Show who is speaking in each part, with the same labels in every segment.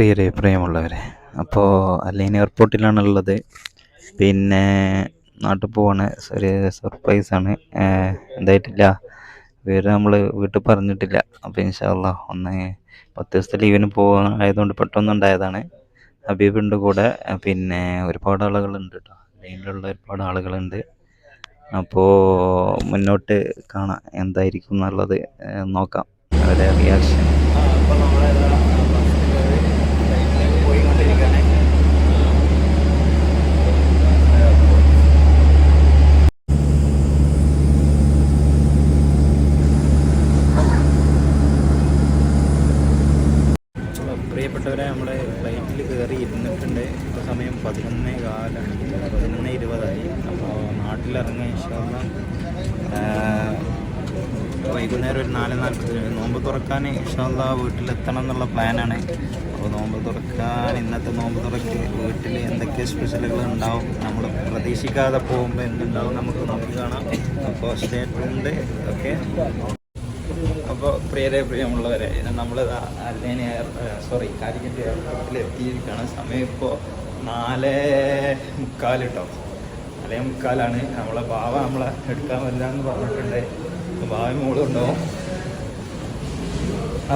Speaker 1: പ്രിയരെ പ്രിയമുള്ളവരെ അപ്പോൾ അലൈൻ എയർപോർട്ടിലാണുള്ളത്. പിന്നെ നാട്ടിൽ പോവാണ്. ഒരു സർപ്രൈസാണ്. എന്തായിട്ടില്ല. വേറെ നമ്മൾ വീട്ടിൽ പറഞ്ഞിട്ടില്ല. അപ്പോൾ ഇൻഷാല്ല ഒന്ന് പത്ത് ദിവസത്തെ ലീവിന് പോകാൻ ആയതുകൊണ്ട് പെട്ടെന്നുണ്ടായതാണ് ഹബീബിന്റെ കൂടെ. പിന്നെ ഒരുപാട് ആളുകളുണ്ട് കേട്ടോ ലൈനിലുള്ള ഒരുപാട് ആളുകളുണ്ട്. അപ്പോൾ മുന്നോട്ട് കാണാം. എന്തായിരിക്കും എന്നുള്ളത് നോക്കാം. അവരുടെ റിയാക്ഷൻ അപ്പോൾ നമ്മളെ പോയിക്കൊണ്ടിരിക്കുകയാണ് പ്രിയപ്പെട്ടവരെ നമ്മളെ ഫ്ലൈറ്റിൽ കയറി ഇരുന്നിട്ടുണ്ട് ഇപ്പോൾ സമയം പതിനൊന്ന് കാലാണ് പതിനൊന്ന് ഇരുപതായി. അപ്പോൾ നാട്ടിലിറങ്ങിയ ഇഷ്ടമുള്ള വൈകുന്നേരം ഒരു നാല് നാൽപ്പത്തി നോമ്പ് തുറക്കാൻ ഇഷ്ടമുള്ള വീട്ടിലെത്തണം എന്നുള്ള പ്ലാനാണ്. അപ്പോൾ നോമ്പ് തുറക്കാൻ ഇന്നത്തെ നോമ്പ് തുറക്ക് വീട്ടിൽ എന്തൊക്കെ സ്പെഷ്യലുകൾ ഉണ്ടാവും നമ്മൾ പ്രതീക്ഷിക്കാതെ പോകുമ്പോൾ എന്തുണ്ടാവും നമുക്ക് നോക്കി കാണാം. അപ്പോൾ സ്റ്റേറ്റ്മെന്റ് ഓക്കെ? അപ്പോൾ പ്രിയരെ പ്രിയമുള്ളവരെ നമ്മൾ അല്ലേനെ സോറി കാലിക്കറ്റ് എയർപോർട്ടിൽ എത്തിയിരിക്കുകയാണ് സമയം ഇപ്പോൾ നാല് മുക്കാൽ കേട്ടോ നാലേ മുക്കാലാണ്. നമ്മളെ ബാവ നമ്മളെ എടുക്കാൻ വരില്ല എന്ന് പറഞ്ഞിട്ടുണ്ട്. ഭാവ ബാവ മോളും ഉണ്ടാവും.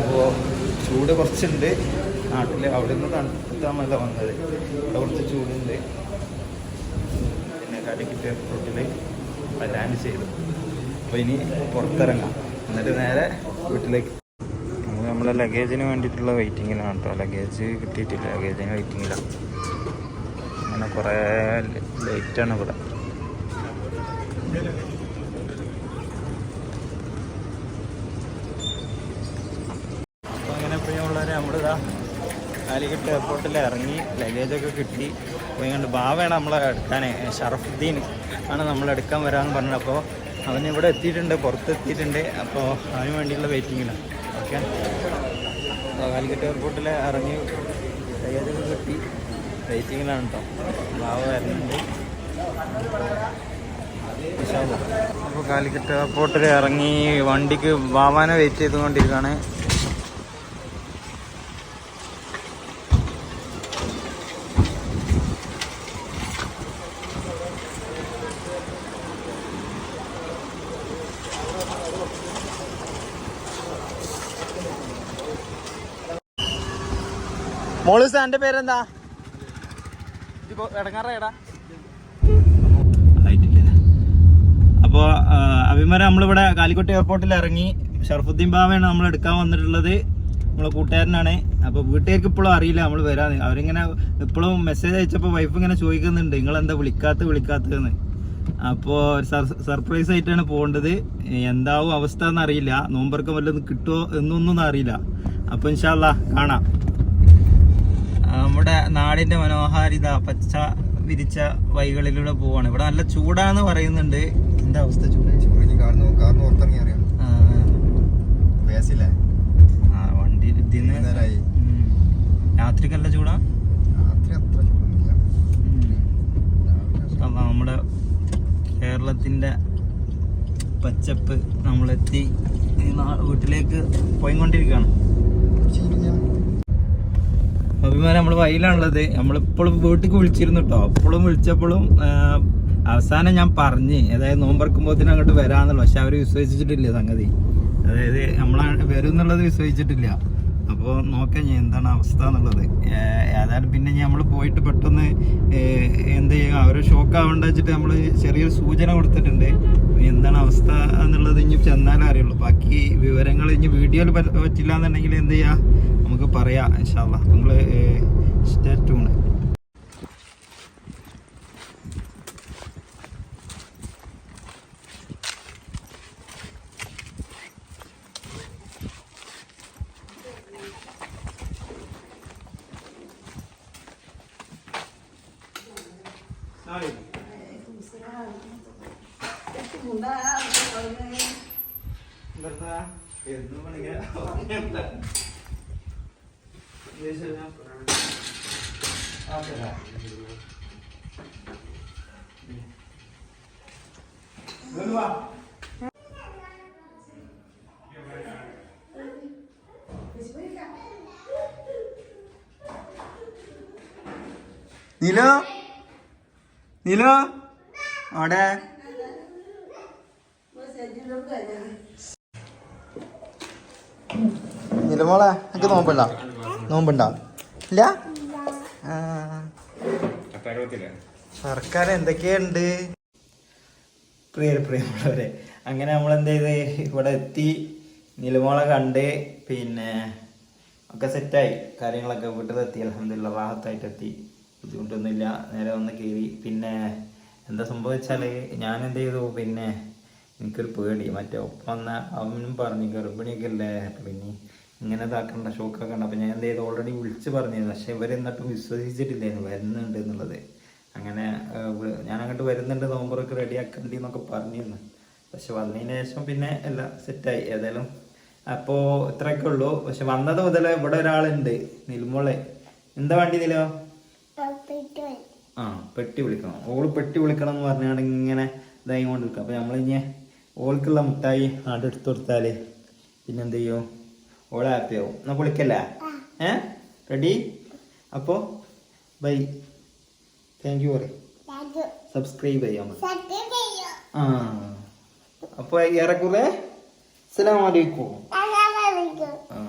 Speaker 1: അപ്പോൾ ചൂട് കുറച്ചുണ്ട്. നാട്ടിൽ അവിടെ നിന്ന് തണുത്താമല്ല വന്നത്. അവിടെ കുറച്ച് ചൂടുണ്ട്. പിന്നെ കാലിക്കറ്റ് എയർപോർട്ടിൽ ലാൻഡ് ചെയ്തു. അപ്പോൾ ഇനി പുറത്തിറങ്ങാം. എന്നിട്ട് നേരെ വീട്ടിലേക്ക്. നമ്മളെ ലഗേജിന് വേണ്ടിയിട്ടുള്ള വെയിറ്റിങ്ങിലാണ് കേട്ടോ ലഗേജ് കിട്ടിയിട്ടില്ല. ലഗേജിന് വെയിറ്റിങ്ങിലാണ് അങ്ങനെ കുറേ ലേറ്റാണ് ഇവിടെ. അപ്പോൾ അങ്ങനെ പ്രിയമുള്ളവരെ നമ്മളിതാ കാലിക്കട്ട് എയർപോർട്ടിൽ ഇറങ്ങി ലഗേജൊക്കെ കിട്ടി. പോയി കണ്ട് ബാവയാണ് നമ്മളെ എടുക്കാൻ ഷറഫുദ്ദീൻ ആണ് നമ്മളെടുക്കാൻ വരാമെന്ന് പറഞ്ഞത്. അപ്പോൾ അവൻ ഇവിടെ എത്തിയിട്ടുണ്ട് പുറത്ത് എത്തിയിട്ടുണ്ട് അപ്പോൾ അവന് വേണ്ടിയുള്ള വെയിറ്റിങ്ങിലാണ് ഓക്കെ കാലിക്കറ്റ് എയർപോർട്ടിൽ ഇറങ്ങി ലഗേജൊക്കെ കിട്ടി വെയിറ്റിങ്ങിലാണ് കേട്ടോ ബാവ വരുന്നുണ്ട്. അപ്പോൾ കാലിക്കറ്റ് എയർപോർട്ടിൽ ഇറങ്ങി വണ്ടിക്ക് ബാവാനെ വെയിറ്റ് ചെയ്തുകൊണ്ടിരിക്കുകയാണ്. മോളൂസ് സാറിന്റെ പേരെന്താ? ഇടങ്ങാറേടാ അപ്പോൾ അഭിമാനം നമ്മളിവിടെ കാലിക്കോട്ട് എയർപോർട്ടിൽ ഇറങ്ങി ഷർഫുദ്ദീൻ ബാവയാണ് നമ്മൾ എടുക്കാൻ വന്നിട്ടുള്ളത്. നമ്മളെ കൂട്ടുകാരനാണ്. അപ്പോൾ വീട്ടുകാർക്ക് ഇപ്പോഴും അറിയില്ല നമ്മൾ വരാൻ. അവരിങ്ങനെ ഇപ്പോഴും മെസ്സേജ് അയച്ചപ്പോൾ വൈഫ് ഇങ്ങനെ ചോദിക്കുന്നുണ്ട് നിങ്ങൾ എന്താ വിളിക്കാത്ത വിളിക്കാത്തതെന്ന് അപ്പോൾ സർപ്രൈസ് ആയിട്ടാണ് പോകേണ്ടത്. എന്താവും അവസ്ഥ എന്നറിയില്ല. നോമ്പർക്ക് വല്ലതും കിട്ടുമോ എന്നൊന്നും അറിയില്ല. അപ്പോൾ ഇൻഷാല്ല കാണാം. നമ്മുടെ നാടിന്റെ മനോഹാരിത പച്ച വിരിച്ച വൈകളിലൂടെ പോവാണ്. ഇവിടെ നല്ല ചൂടാന്ന് പറയുന്നുണ്ട്. എന്താ അവസ്ഥ വണ്ടി രാത്രിക്കല്ല ചൂടാ? നമ്മുടെ കേരളത്തിന്റെ പച്ചപ്പ് നമ്മളെത്തി വീട്ടിലേക്ക് പോയിക്കൊണ്ടിരിക്കുകയാണ്. അഭിമാനം നമ്മൾ വയലാണുള്ളത്. നമ്മളിപ്പോഴും വീട്ടിലേക്ക് വിളിച്ചിരുന്നു കേട്ടോ അപ്പോഴും വിളിച്ചപ്പോഴും അവസാനം ഞാൻ പറഞ്ഞ് അതായത് നോമ്പറക്കുമ്പോഴത്തേനും അങ്ങോട്ട് വരാന്നുള്ളു. പക്ഷെ അവർ വിശ്വസിച്ചിട്ടില്ല സംഗതി. അതായത് നമ്മളാണ് വരും എന്നുള്ളത് വിശ്വസിച്ചിട്ടില്ല. അപ്പോൾ നോക്കാം ഞാൻ എന്താണ് അവസ്ഥ എന്നുള്ളത്. ഏതായാലും പിന്നെ നമ്മൾ പോയിട്ട് പെട്ടെന്ന് എന്ത് ചെയ്യുക അവർ ഷോക്ക് ആവേണ്ട വെച്ചിട്ട് നമ്മൾ ചെറിയൊരു സൂചന കൊടുത്തിട്ടുണ്ട്. എന്താണ് അവസ്ഥ എന്നുള്ളത് ഇനി ചെന്നാലേ അറിയുള്ളൂ. ബാക്കി വിവരങ്ങൾ ഇനി വീഡിയോയിൽ പറ്റില്ല എന്നുണ്ടെങ്കിൽ എന്ത് ചെയ്യുക നമുക്ക് പറയാം ഇൻഷാല്ല നിങ്ങൾ സ്റ്റേ ട്യൂൺ എന്താ എന്താ നില? നില? അവിടെ നിലമോളെ എനിക്ക് നോമ്പല്ല. നോമ്പുണ്ട? ഇല്ല. സർക്കാർ എന്തൊക്കെയുണ്ട്? പ്രിയ പ്രിയമുള്ളവരെ അങ്ങനെ നമ്മൾ എന്ത് ചെയ്ത് ഇവിടെ എത്തി. നിലമോളെ കണ്ട് പിന്നെ ഒക്കെ സെറ്റായി. കാര്യങ്ങളൊക്കെ വീട്ടിലെത്തി അലഹമില്ല റാഹത്തായിട്ട് എത്തി. ബുദ്ധിമുട്ടൊന്നുമില്ല. നേരെ വന്ന് കയറി. പിന്നെ എന്താ സംഭവിച്ചാൽ ഞാൻ എന്ത് ചെയ്തു പിന്നെ എനിക്കൊരു പേടി. മറ്റേ ഒപ്പം വന്ന അവനും പറഞ്ഞു ഗർഭിണിയൊക്കെ അല്ലേ? പിന്നെ ഇങ്ങനെ ഇതാക്കണ്ട ഷോക്കാക്കണ്ട. ഉണ്ട് അപ്പം ഞാൻ എന്ത് ചെയ്തു? ഓൾറെഡി വിളിച്ച് പറഞ്ഞിരുന്നു. പക്ഷെ ഇവരെന്നിട്ടും വിശ്വസിച്ചിട്ടില്ലായിരുന്നു. വരുന്നുണ്ട് എന്നുള്ളത്. അങ്ങനെ ഞാൻ അങ്ങോട്ട് വരുന്നുണ്ട് നോമ്പറൊക്കെ റെഡിയാക്കണ്ടി എന്നൊക്കെ പറഞ്ഞിരുന്നു. പക്ഷെ വന്നതിന് ശേഷം പിന്നെ എല്ലാം സെറ്റായി. ഏതായാലും അപ്പോൾ ഇത്രയൊക്കെ ഉള്ളൂ. പക്ഷെ വന്നത് മുതൽ ഇവിടെ ഒരാളുണ്ട്. നിൽമോളെ. എന്താ വണ്ടി നിലോ ആ പെട്ടി വിളിക്കണം. ഓൾ പെട്ടി വിളിക്കണം എന്ന് പറഞ്ഞാണ് ഇങ്ങനെ ഇതായി കൊണ്ട് നിൽക്കുക അപ്പോൾ നമ്മളിങ്ങനെ ഓൾക്കുള്ള മുട്ടായി ആടെടുത്ത് കൊടുത്താൽ പിന്നെന്ത് ചെയ്യുമോ ചെയ്യും ഓളെ ഹാപ്പി ആവും. എന്നാ വിളിക്കല്ലേ ഏ? റെഡി അപ്പോ ബൈ താങ്ക് യു പറയും. സബ്സ്ക്രൈബ് ചെയ്യാം ആ. അപ്പോൾ ഏറെക്കുറെ അസ്സലാമു അലൈക്കും. ആ.